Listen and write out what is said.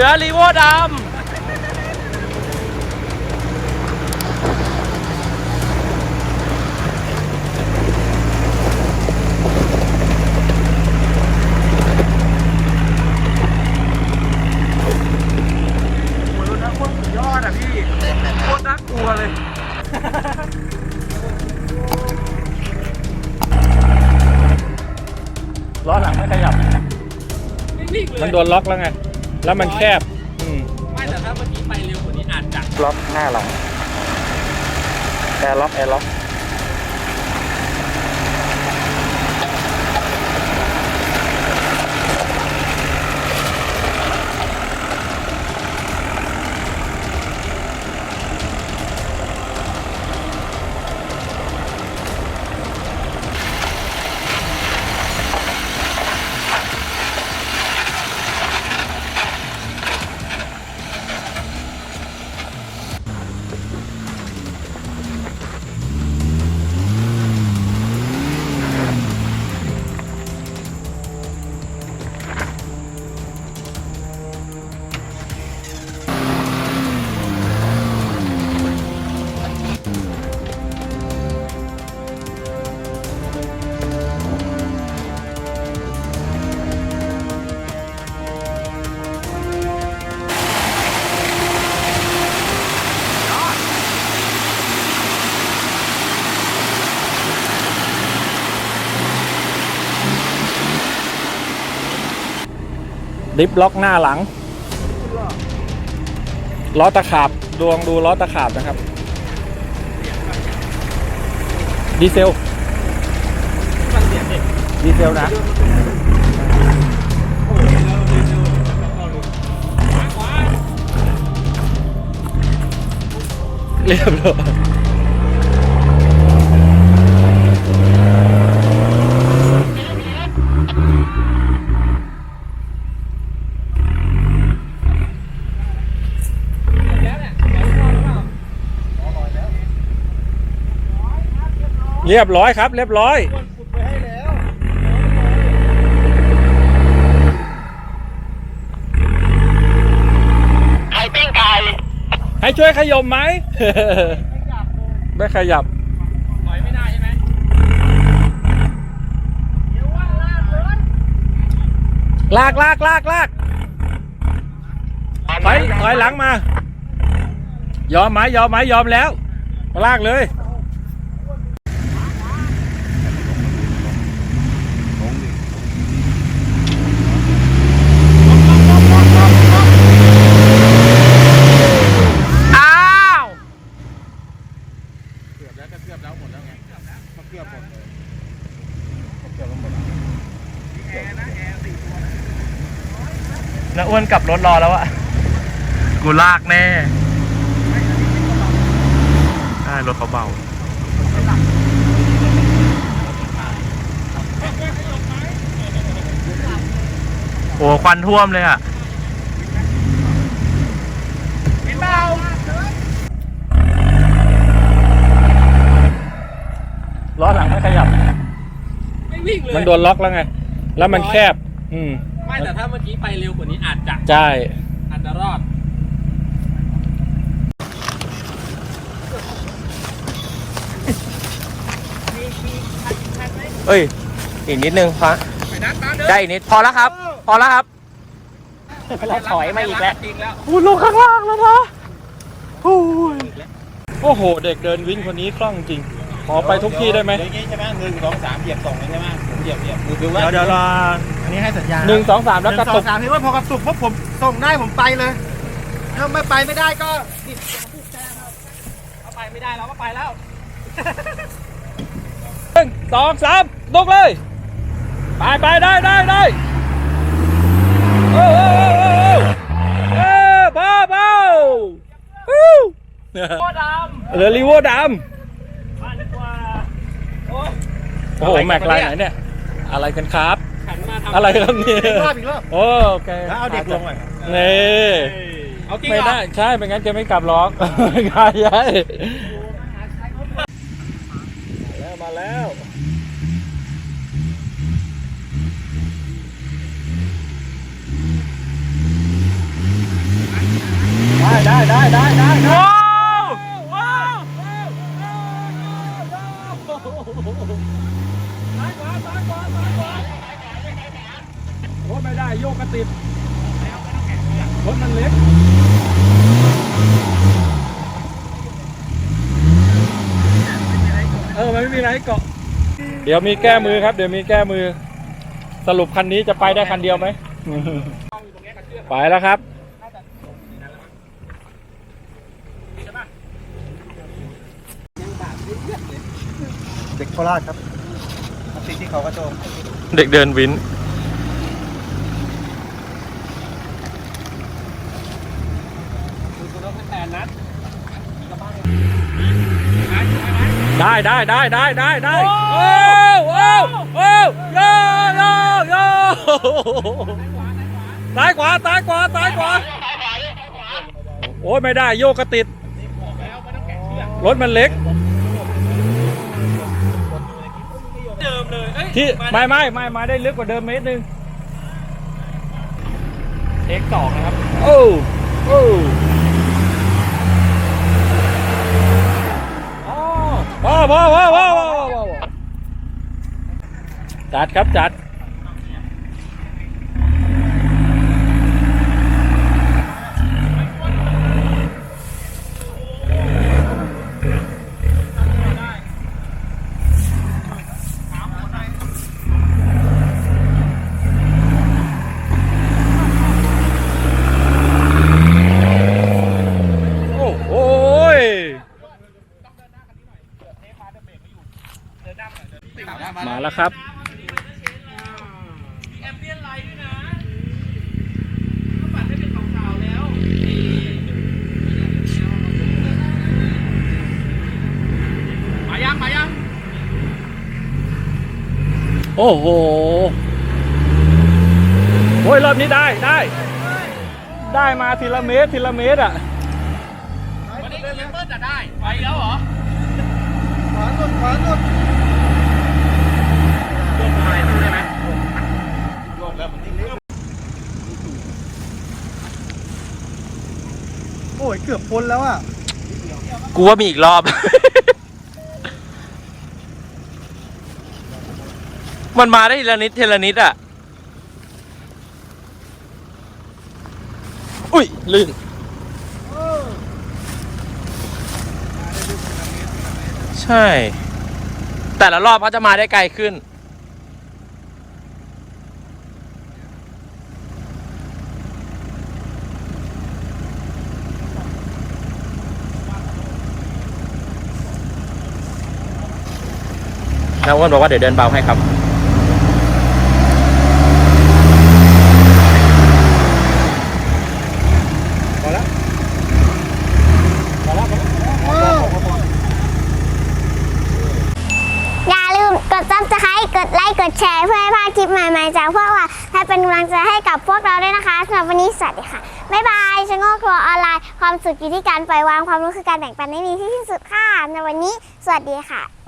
เอ้าเหลือรีโวดำโอ้ยรถนักโคตรสุดยอดอะพี่โคตรน่ากลัวเลย ล้อหลังไม่ขยับ นิ่งๆเลย มันโดนล็อกแล้วไง แล้วมันแคบอืมไม่แต่ถ้าเมื่อกี้ไปเร็วกว่านี้อาจจะล็อกหน้าหลังแอร์ล็อกแอร์ล็อก ดิฟล็อกหน้าหลังล้อตะขาบดวงดูล้อตะขาบนะครับ ดีเซลดีเซลนะเร็วๆแล้วก็รู้ขวาเรียบร้อย เรียบร้อยครับ เรียบร้อยขุดไปให้แล้วไข่ปิ้งไก่ให้ช่วยขยมไหม ไม่ขยับถอยไม่ได้ใช่ไหมลากลากลากลากถอยถอยหลังมา ยอมไหมยอมไหมยอมแล้ว ลากเลย อ้าว เกือบ แล้วก็เกือบแล้วหมดแล้วไงเกือบแล้วเกือบหมดเลยน้าอ้วนกลับรถรอแล้วอะกูลากแน่ใช่รถเขาเบาโอ้ควันท่วมเลยอะล้อหลังไม่ขยับ ไม่วิ่งเลยมันโดนล็อกแล้วไง แล้วมันแคบ อืมไม่แต่ถ้าเมื่อกี้ไปเร็วกว่านี้อาจจะใช่อาจจะรอดเอ้ย อีกนิดนึงพะไปนัดตามเดินได้อีกนิด พอแล้วครับ พอแล้วครับแล้วถอยมาอีกแล้วจริงแล้วพูดลงข้างล่างแล้วนะโอ้ยโอ้โห เด็กเดินวิ่งคนนี้คล่องจริง ขอไปทุกที่ได้ไหมเดี๋ยวอย่างงี้ใช่ไหมหนึ่งสองสามเหยียบส่งเลยใช่ไหมผมเหยียบเหยียบดูดูว่าเดี๋ยวเดี๋ยวรออันนี้ให้สัญญาณหนึ่งสองสามหแล้วนึ่กระงสอตุงกสามพี่ว่าพอกระตุกปุ๊บผมส่งได้ผมไปเลยถ้าไม่ไปไม่ได้ก็เอาไปไม่ได้แล้วก็ไปแล้วหนึ่งสองสามลุกเลย ไปไปได้ได้ได้โอ้โหเออพอพอฮู้โคดเหลือรีโวดำำ โอ้โหแม็กไลน์ไหนเนี่ยอะไรกันครับอะไรครับเนี่ย รอบอีกรอบโอเคเอาเด็กลงหน่อยนี่ไม่ได้ใช่เป็นงั้นจะไม่กลับหรอกกายใหมาแล้วมาแล้วได้ได้ได้ได้ได้ ถมันเล็กเออมันไม่มีอะไรให้เกาะ เดี๋ยวมีแก้มือครับ เดี๋ยวมีแก้มือ สรุปคันนี้จะไปได้คันเดียวไหม ไปแล้วครับ เด็กโคราชครับมาติดที่เขากระโจม เด็กเดินวิน ได้ได้ได้ได้ได้ได้โอ้โอ้โอ้โยโยโยซ้ายขวาซ้ายขวาซ้ายขวาโอ้ยไม่ได้โยกก็ติดรถมันเล็กเดิมเลยที่ไม่ไม่ไม่มาได้ลึกกว่าเดิมเมตรหนึงเทคสองนะครับ โอ้โอ้ พ่อพ่อพ่อพ่อพ่อพ่อจัดครับจัด โอ้โหยมาแล้วครับ แอมเบียนไลท์ด้วยนะก็ปัดให้เป็นขาวๆแล้วมายังมายัง โอ้โหโอ้ยรอบนี้ได้ได้ ได้มาทีละเมตรทีละเมตรอะวันนี้เกมเปิลจะได้ ไปแล้วเหรอ ขวาสุดขวาสุดรวมอะไรดูได้ไหมโอ้ยเกือบพ้นแล้วอะ กูว่ามีอีกรอบ มันมาได้ทีละนิดทีละนิดอะ อุ้ยลื่นใช่ แต่ละรอบเขาจะมาได้ไกลขึ้นน้าอ้วนบอกว่าเดี๋ยวเดินเบาให้ครับ อย่าลืมกดซับสไครต์กดไลค์ กดแชร์เพื่อให้พลาด คลิปใหม่ๆจากพวกเราให้เป็นกำลังใจให้กับพวกเราด้วยนะคะสำหรับวันนี้สวัสดีค่ะ บ๊ายบายชงโงกครัวออนไลน์ ความสุขอยู่ที่การปล่อยวางความรู้คือการแบ่งปันไม่มีที่สิ้นสุดค่ะในวันนี้ สวัสดีค่ะ